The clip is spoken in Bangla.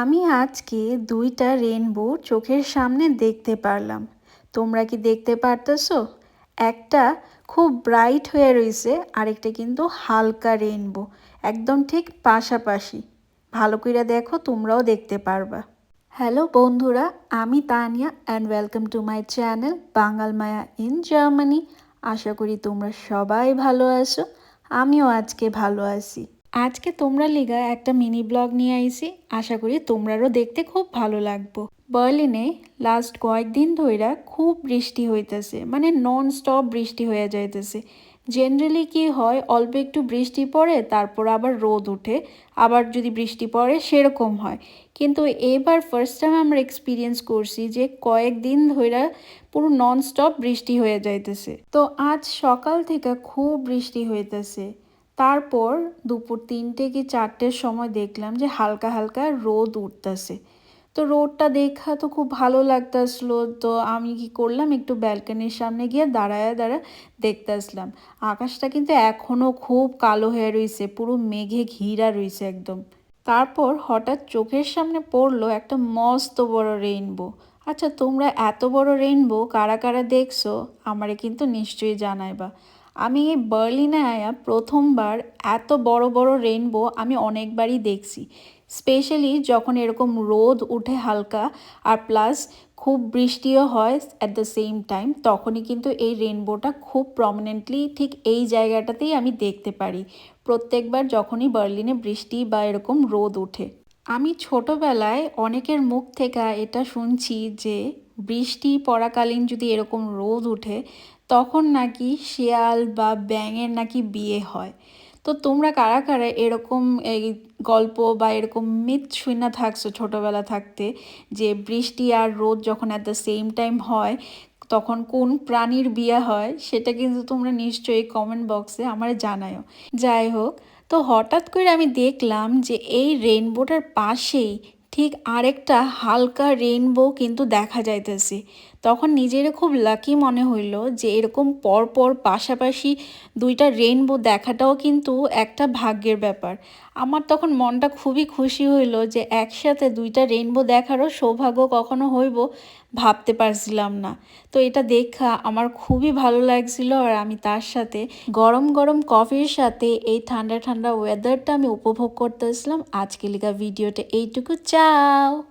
আমি আজকে দুইটা রেনবো চোখের সামনে দেখতে পারলাম। তোমরা কি দেখতে পারতেছো? একটা খুব ব্রাইট হয়ে রয়েছে আরেকটা কিন্তু হালকা রেনবো একদম ঠিক পাশাপাশি। ভালো করে দেখো, তোমরাও দেখতে পারবা। হ্যালো বন্ধুরা, আমি Tania and welcome to my channel Bangal Maya in Germany আশা করি তোমরা সবাই ভালো আছো, আমিও আজকে ভালো আছি। আজকে তোমরা লিগা একটা মিনি ব্লগ নিয়ে আইছি। আশা করি তোমরারও দেখতে খুব ভালো লাগবো। বার্লিনে লাস্ট কয়েকদিন ধইরা খুব বৃষ্টি হইতেছে মানে নন স্টপ বৃষ্টি হয়ে যাইতেছে। জেনারেলি কি হয়, অল্প একটু বৃষ্টি পড়ে, তারপর আবার রোদ উঠে। আবার যদি বৃষ্টি পড়ে, সেরকম হয়। কিন্তু এবার ফার্স্ট টাইম আমরা এক্সপিরিয়েন্স করছি যে কয়েকদিন ধইরা পুরো নন স্টপ বৃষ্টি হয়ে যাইতেছে। তো আজ সকাল থেকে খুব বৃষ্টি হইতেছে। তারপর দুপুর তিনটে কি চারটের সময় দেখলাম যে হালকা হালকা রোদ উঠতেছে। তো রোদটা দেখা তো খুব ভালো লাগতেছিল। তো আমি কি করলাম, একটু ব্যালকানির সামনে গিয়ে দাঁড়ায় দাঁড়া দেখতে আসলাম আকাশটা কিন্তু এখনও খুব কালো হয়ে রয়েছে পুরো মেঘে ঘিরা রয়েছে একদম। তারপর হঠাৎ চোখের সামনে পড়ল একটা মস্ত বড় রেইনবো। আচ্ছা তোমরা এত বড় রেইনবো কারা কারা দেখছ? আমারে কিন্তু নিশ্চয়ই জানাইবা। আমি এই বার্লিনে আয়া প্রথমবার এত বড় বড় রেইনবো আমি অনেকবারই দেখছি। স্পেশালি যখন এরকম রোদ উঠে হালকা আর প্লাস খুব বৃষ্টিও হয় অ্যাট দ্য সেম টাইম তখনই কিন্তু এই রেনবোটা খুব প্রমিনেন্টলি ঠিক এই জায়গাটাতেই আমি দেখতে পারি। প্রত্যেকবার যখনই বার্লিনে বৃষ্টি বা এরকম রোদ ওঠে আমি ছোটবেলায় অনেকের মুখ থেকে এটা শুনছি যে বৃষ্টি পড়াকালীন যদি এরকম রোদ উঠে তখন নাকি শেয়াল বা ব্যাঙের নাকি বিয়ে হয়। তো তোমরা কারা কারা এরকম এই গল্প বা এরকম মিথ শুনে থাকছো ছোটোবেলা থাকতে, যে বৃষ্টি আর রোদ যখন অ্যাট দ্য সেম টাইম হয়, তখন কোন প্রাণীর বিয়ে হয়? সেটা কিন্তু তোমরা নিশ্চয়ই কমেন্ট বক্সে আমার জানায়ও যাই হোক, তো হঠাৎ করে আমি দেখলাম যে এই রেনবোটার পাশেই ঠিক আরেকটা হালকা রেইনবো কিন্তু দেখা যাইতেছে। তখন নিজের খুব লাকি মনে হইল যে এরকম পরপর পাশাপাশি দুইটা রেইনবো দেখাটাও কিন্তু একটা ভাগ্যের ব্যাপার। আমার তখন মনটা খুবই খুশি হইল যে একসাথে দুইটা রেইনবো দেখারও সৌভাগ্য কখনো হইব ভাবতে পারছিলাম না। তো এটা দেখা আমার খুবই ভালো লাগছিল আর আমি তার সাথে গরম গরম কফির সাথে এই ঠান্ডা ঠান্ডা ওয়েদারটা আমি উপভোগ করতেছিলাম। আজকে লিখা ভিডিওটা এইটুকু, চাও!